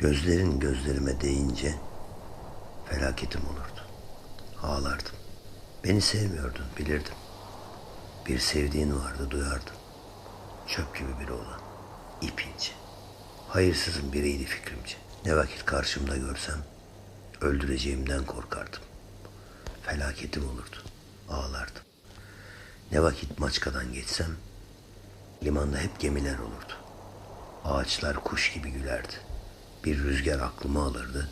Gözlerin gözlerime değince felaketim olurdu. Ağlardım. Beni sevmiyordun bilirdim. Bir sevdiğin vardı duyardım. Çöp gibi biri olan. ip. Hayırsızın biriydi fikrimce. Ne vakit karşımda görsem öldüreceğimden korkardım. Felaketim olurdu. Ağlardım. Ne vakit Maçka'dan geçsem limanda hep gemiler olurdu. Ağaçlar kuş gibi gülerdi. Bir rüzgar aklımı alırdı.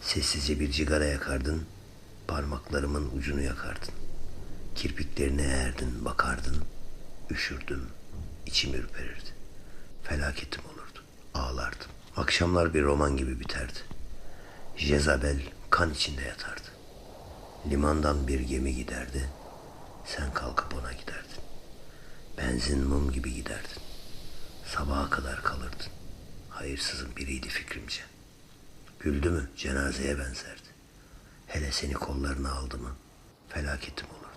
Sessizce bir cigara yakardın, parmaklarımın ucunu yakardın. Kirpiklerine eğerdin, bakardın, üşürdüm, içim ürperirdi. Felaketim olurdu, ağlardım. Akşamlar bir roman gibi biterdi. Jezabel kan içinde yatardı. Limandan bir gemi giderdi, sen kalkıp ona giderdin. Benzin mum gibi giderdin. Sabaha kadar kalırdın. Hayırsızın biriydi fikrimce. Güldü mü cenazeye benzerdi. Hele seni kollarına aldı mı felaketim. Ağlardım.